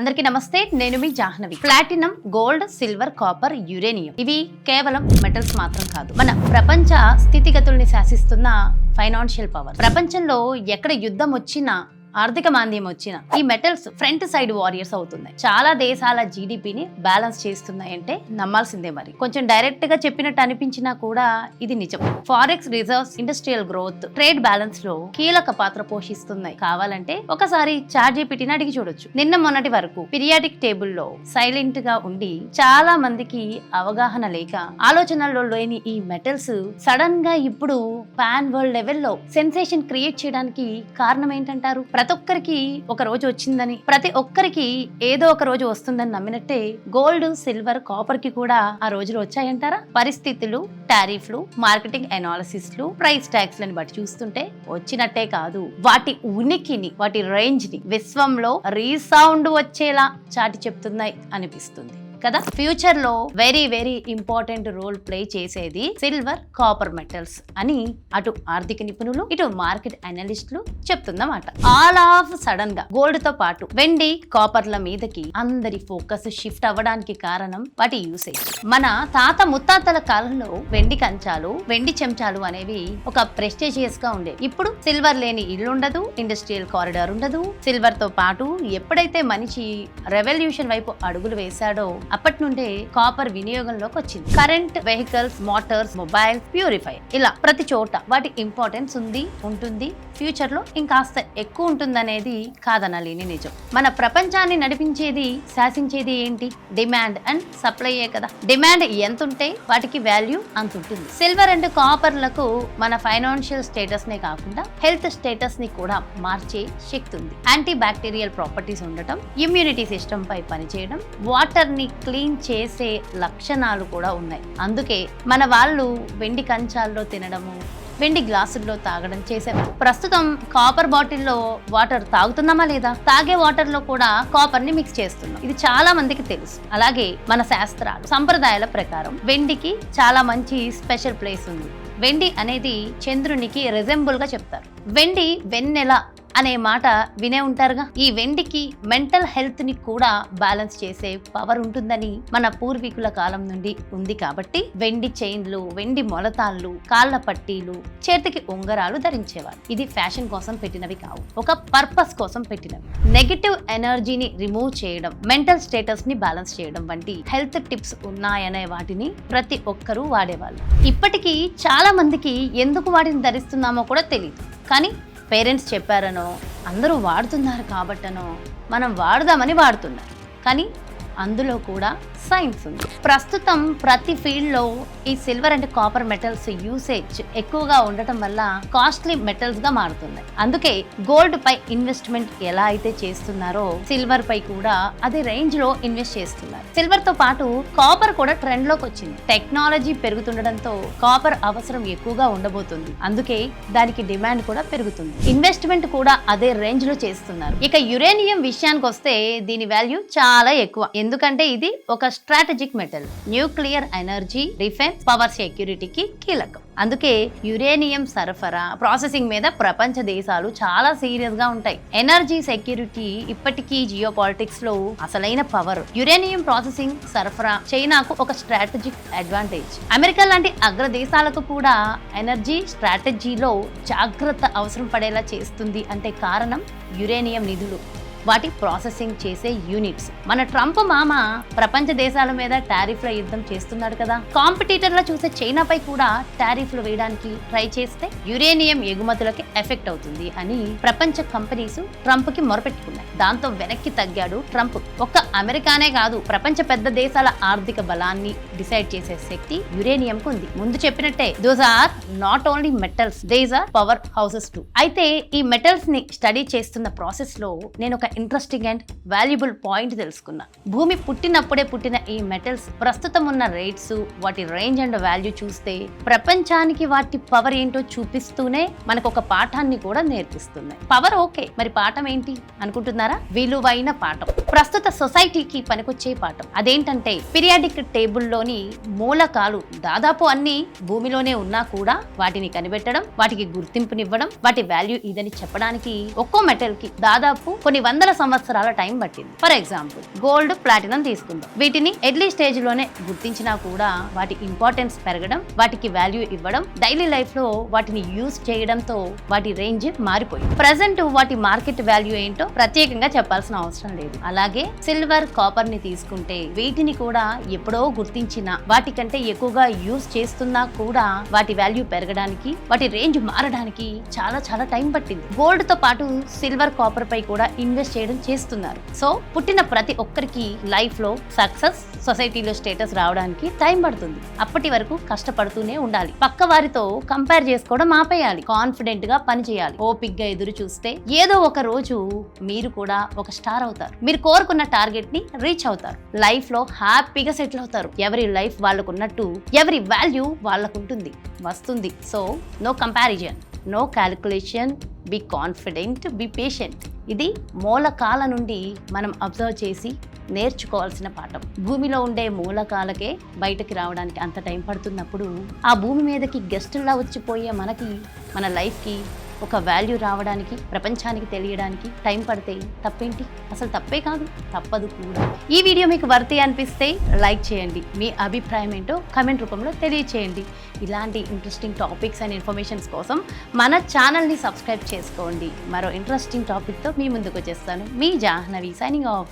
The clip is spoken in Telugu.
అందరికీ నమస్తే నేను మీ Jahnavi. Platinum gold silver copper uranium. ఇవి కేవలం మెటల్స్ మాత్రం కాదు. మన ప్రపంచ స్థితిగతుల్ని శాసిస్తున్న ఫైనాన్షియల్ పవర్ ప్రపంచంలో ఎక్కడ యుద్ధం వచ్చినా ఆర్థిక మాంద్యం వచ్చిన ఈ మెటల్స్ ఫ్రంట్ సైడ్ వారియర్స్ అవుతున్నాయి. చాలా దేశాల జీడిపిని బ్యాలెన్స్ చేస్తున్నాయంటే నమ్మాల్సిందే మరి. కొంచెం డైరెక్ట్గా చెప్పినట్టు అనిపించినా కూడా ఇది నిజం. Forex reserves industrial growth trade బ్యాలెన్స్లో కీలక పాత్ర పోషిస్తున్నాయి. కావాలంటే ఒకసారి చార్జ్ జీపీటీని అడిగి చూడొచ్చు. నిన్న మొన్నటి వరకు పిరియాడిక్ టేబుల్లో సైలెంట్గా ఉండి చాలా మందికి అవగాహన లేక ఆలోచనల్లో లేని ఈ మెటల్స్ సడన్గా ఇప్పుడు పాన్ వరల్డ్ లెవెల్లో సెన్సేషన్ క్రియేట్ చేయడానికి కారణం ఏంటంటారు? ప్రతి ఒక్కరికి ఒక రోజు వచ్చిందని ప్రతి ఒక్కరికి ఏదో ఒక రోజు వస్తుందని నమ్మినట్టే గోల్డ్ సిల్వర్ కాపర్కి కూడా ఆ రోజులు వచ్చాయంటారా? పరిస్థితులు టారిఫ్లు మార్కెటింగ్ అనాలిసిస్లు ప్రైస్ ట్యాక్స్ లని బట్టి చూస్తుంటే వచ్చినట్టే కాదు. వాటి ఉనికిని వాటి రేంజ్ని విశ్వంలో రీసౌండ్ వచ్చేలా చాటి చెప్తున్నాయి అనిపిస్తుంది. కదా? ఫ్యూచర్లో very very important role play చేసేది సిల్వర్ కాపర్ మెటల్స్ అని అటు ఆర్థిక నిపుణులు ఇటు మార్కెట్ అనలిస్టులు చెప్తుందన్నమాట. ఆల్ ఆఫ్ సడన్గా గోల్డ్తో పాటు వెండి కాపర్ల మీదకి అందరి ఫోకస్ షిఫ్ట్ అవ్వడానికి కారణం వాటి యూసేజ్ మన తాత ముత్తాతల కాలంలో వెండి కంచాలు వెండి చెంచాలు అనేవి ఒక ప్రెస్టేజియస్గా ఉండేవి. ఇప్పుడు సిల్వర్ లేని ఇల్లు ఉండదు ఇండస్ట్రియల్ కారిడార్ ఉండదు. సిల్వర్తో పాటు ఎప్పుడైతే మనిషి రెవల్యూషన్ వైపు అడుగులు వేశాడో అప్పటి నుండే కాపర్ వినియోగంలోకి వచ్చింది current vehicles motors mobile purify ఇలా ప్రతి చోట వాటి ఇంపార్టెన్స్ ఉంది ఉంటుంది. ఫ్యూచర్లో ఇంకాస్త ఎక్కువ ఉంటుందనేది కాదనలేని నిజం. మన ప్రపంచాన్ని నడిపించేది శాసించేది ఏంటి? డిమాండ్ అండ్ సప్లైయే కదా. డిమాండ్ ఎంత ఉంటే వాటికి వాల్యూ అంత ఉంటుంది సిల్వర్ అండ్ కాపర్లకు మన ఫైనాన్షియల్ స్టేటస్ నే కాకుండా హెల్త్ స్టేటస్ని కూడా మార్చే శక్తి ఉంది. యాంటీ బ్యాక్టీరియల్ ప్రాపర్టీస్ ఉండటం ఇమ్యూనిటీ సిస్టమ్ పై పనిచేయడం వాటర్ని క్లీన్ చేసే లక్షణాలు కూడా ఉన్నాయి. అందుకే మన వాళ్ళు వెండి కంచాల్లో తినడము వెండి గ్లాసుల్లో తాగడం చేసాం ప్రస్తుతం కాపర్ బాటిల్లో వాటర్ తాగుతున్నామా లేదా? తాగే వాటర్లో కూడా కాపర్ని మిక్స్ చేస్తున్నాం. ఇది చాలా మందికి తెలుసు. అలాగే మన శాస్త్రాలు సంప్రదాయాల ప్రకారం వెండికి చాలా మంచి స్పెషల్ ప్లేస్ ఉంది. వెండి అనేది చంద్రునికి రిజెంబుల్గా చెప్తారు. వెండి వెన్నెల అనే మాట వినే ఉంటారుగా? ఈ వెండికి మెంటల్ హెల్త్ని కూడా బ్యాలెన్స్ చేసే పవర్ ఉంటుందని మన పూర్వీకుల కాలం నుండి ఉంది కాబట్టి వెండి చైన్లు వెండి మొలతాళ్ళు కాళ్ళ పట్టీలు చేతికి ఉంగరాలు ధరించేవారు. ఇది ఫ్యాషన్ కోసం పెట్టినవి కావు. ఒక పర్పస్ కోసం పెట్టినవి. నెగిటివ్ ఎనర్జీని రిమూవ్ చేయడం మెంటల్ స్టేటస్ని బ్యాలెన్స్ చేయడం వంటి హెల్త్ టిప్స్ ఉన్నాయనే వాటిని ప్రతి ఒక్కరూ వాడేవాళ్ళు. ఇప్పటికీ చాలా మందికి ఎందుకు వాటిని ధరిస్తున్నామో కూడా తెలియదు కానీ పేరెంట్స్ చెప్పారనో అందరూ వాడుతున్నారు కాబట్టనో మనం వాడదామని వాడుతున్నారు. కానీ అందులో కూడా సైన్స్ ఉంది. ప్రస్తుతం ప్రతి ఫీల్డ్లో ఈ silver and copper metals usage ఎక్కువగా ఉండటం వల్ల కాస్ట్లీ మెటల్స్గా మారుతున్నాయి. అందుకే గోల్డ్ పై ఇన్వెస్ట్మెంట్ ఎలా అయితే చేస్తున్నారో సిల్వర్ పై కూడా అదే రేంజ్లో ఇన్వెస్ట్ చేస్తున్నారు. సిల్వర్తో పాటు కాపర్ కూడా ట్రెండ్లోకి వచ్చింది. టెక్నాలజీ పెరుగుతుండడంతో కాపర్ అవసరం ఎక్కువగా ఉండబోతుంది. అందుకే దానికి డిమాండ్ కూడా పెరుగుతుంది. ఇన్వెస్ట్మెంట్ కూడా అదే రేంజ్లో చేస్తున్నారు. ఇక యురేనియం విషయానికి వస్తే దీని వాల్యూ చాలా ఎక్కువ. ఎందుకంటే ఇది ఒక strategic metal nuclear energy defence power సెక్యూరిటీకి కీలకం. అందుకే యురేనియం సరఫరా ప్రాసెసింగ్ మీద ప్రపంచ దేశాలు చాలా సీరియస్గా ఉంటాయి. ఎనర్జీ సెక్యూరిటీ ఇప్పటికీ జియో పాలిటిక్స్లో అసలైన పవర్ యురేనియం ప్రాసెసింగ్ సరఫరా చైనాకు ఒక స్ట్రాటజిక్ అడ్వాంటేజ్ అమెరికా లాంటి అగ్ర దేశాలకు కూడా ఎనర్జీ స్ట్రాటజీలో జాగ్రత్త అవసరం పడేలా చేస్తుంది అంటే కారణం యురేనియం నిధులు. వాటి ప్రాసెసింగ్ చేసే యూనిట్స్. మన ట్రంప్ మామ ప్రపంచ దేశాల మీద టారిఫ్ల యుద్ధం చేస్తున్నాడు కదా. కాంపిటీటర్ల చూసే చైనాపై కూడా టారిఫ్లు వేయడానికి ట్రై చేస్తే యురేనియం ఎగుమతులకి ఎఫెక్ట్ అవుతుంది అని ప్రపంచ కంపెనీస్ ట్రంప్కి మొరపెట్టుకున్నాయి. దాంతో వెనక్కి తగ్గాడు ట్రంప్. ఒక్క అమెరికానే కాదు ప్రపంచ పెద్ద దేశాల ఆర్థిక బలాన్ని డిసైడ్ చేసే శక్తి యురేనియం కు ఉంది. ముందు చెప్పినట్టే those are not only metals these are power houses too అయితే ఈ మెటల్స్ని స్టడీ చేస్తున్న ప్రాసెస్లో నేను ఒక ఇంట్రెస్టింగ్ అండ్ వాల్యుబుల్ పాయింట్ తెలుసుకున్నా. భూమి పుట్టినప్పుడే పుట్టిన ఈ మెటల్స్ ప్రస్తుతం ఉన్న రేట్స్ వాటి రేంజ్ అండ్ వాల్యూ చూస్తే ప్రపంచానికి వాటి పవర్ ఏంటో చూపిస్తూనే మనకు ఒక పాఠాన్ని కూడా నేర్పిస్తున్నాయి. పవర్ ఓకే మరి పాఠం ఏంటి అనుకుంటున్నారా? విలువైన పాఠం. ప్రస్తుత సొసైటీకి పనికొచ్చే పాఠం. అదేంటంటే పిరియాడిక్ టేబుల్లోని మూలకాలు దాదాపు అన్ని భూమిలోనే ఉన్నా కూడా వాటిని కనిపెట్టడం వాటికి గుర్తింపునివ్వడం వాటి వాల్యూ ఇదని చెప్పడానికి ఒక్కో మెటల్కి దాదాపు కొన్ని వందల సంవత్సరాల టైం పట్టింది. ఫర్ ఎగ్జాంపుల్ గోల్డ్ ప్లాటినం తీసుకుందాం. వీటిని ఎర్లీ స్టేజ్లోనే గుర్తించినా కూడా వాటి ఇంపార్టెన్స్ పెరగడం వాటికి వాల్యూ ఇవ్వడం డైలీ లైఫ్లో వాటిని యూజ్ చేయడంతో వాటి రేంజ్ మారిపోయింది. ప్రజెంట్ వాటి మార్కెట్ వాల్యూ ఏంటో ప్రత్యేకంగా చెప్పాల్సిన అవసరం లేదు. అలాగే సిల్వర్ కాపర్ని తీసుకుంటే వీటిని కూడా ఎప్పుడో గుర్తించిన వాటికంటే ఎక్కువగా యూజ్ చేస్తున్నా కూడా వాటి వాల్యూ పెరగడానికి వాటి రేంజ్ మారడానికి చాలా చాలా టైం పట్టింది. గోల్డ్తో పాటు సిల్వర్ కాపర్ పై కూడా ఇన్వెస్ట్ చేయడం చేస్తున్నారు. సో పుట్టిన ప్రతి ఒక్కరికి లైఫ్లో సక్సెస్ సొసైటీలో స్టేటస్ రావడానికి టైం పడుతుంది. అప్పటి వరకు కష్టపడుతూనే ఉండాలి. పక్క వారితో కంపేర్ చేసుకోవడం ఆపేయాలి. కాన్ఫిడెంట్గా పని చేయాలి. ఎదురు చూస్తే ఏదో ఒక రోజు మీరు కూడా ఒక స్టార్ అవుతారు. మీరు కోరుకున్న టార్గెట్ని రీచ్ అవుతారు. లైఫ్లో హ్యాపీగా సెటిల్ అవుతారు. ఎవరి లైఫ్ వాళ్ళకు ఉన్నట్టు ఎవరి వాల్యూ వాళ్ళకు ఉంటుంది వస్తుంది. So no comparison no calculation. Be confident be patient. ఇది మూలకాల నుండి మనం అబ్జర్వ్ చేసి నేర్చుకోవాల్సిన పాఠం. భూమిలో ఉండే మూలకాలకే బయటకి రావడానికి అంత టైం పడుతున్నప్పుడు ఆ భూమి మీదకి గెస్టుల్లా వచ్చిపోయే మనకి మన లైఫ్కి ఒక వాల్యూ రావడానికి ప్రపంచానికి తెలియడానికి టైం పడితే తప్పేంటి? అసలు తప్పే కాదు తప్పదు కూడా. ఈ వీడియో మీకు వర్తి అనిపిస్తే లైక్ చేయండి. మీ అభిప్రాయం ఏంటో కమెంట్ రూపంలో తెలియచేయండి. ఇలాంటి ఇంట్రెస్టింగ్ టాపిక్స్ అండ్ ఇన్ఫర్మేషన్స్ కోసం మన ఛానల్ని సబ్స్క్రైబ్ చేసుకోండి. మరో ఇంట్రెస్టింగ్ టాపిక్తో మీ ముందుకు వచ్చేస్తాను. మీ జాహ్నవి సైనింగ్ ఆఫ్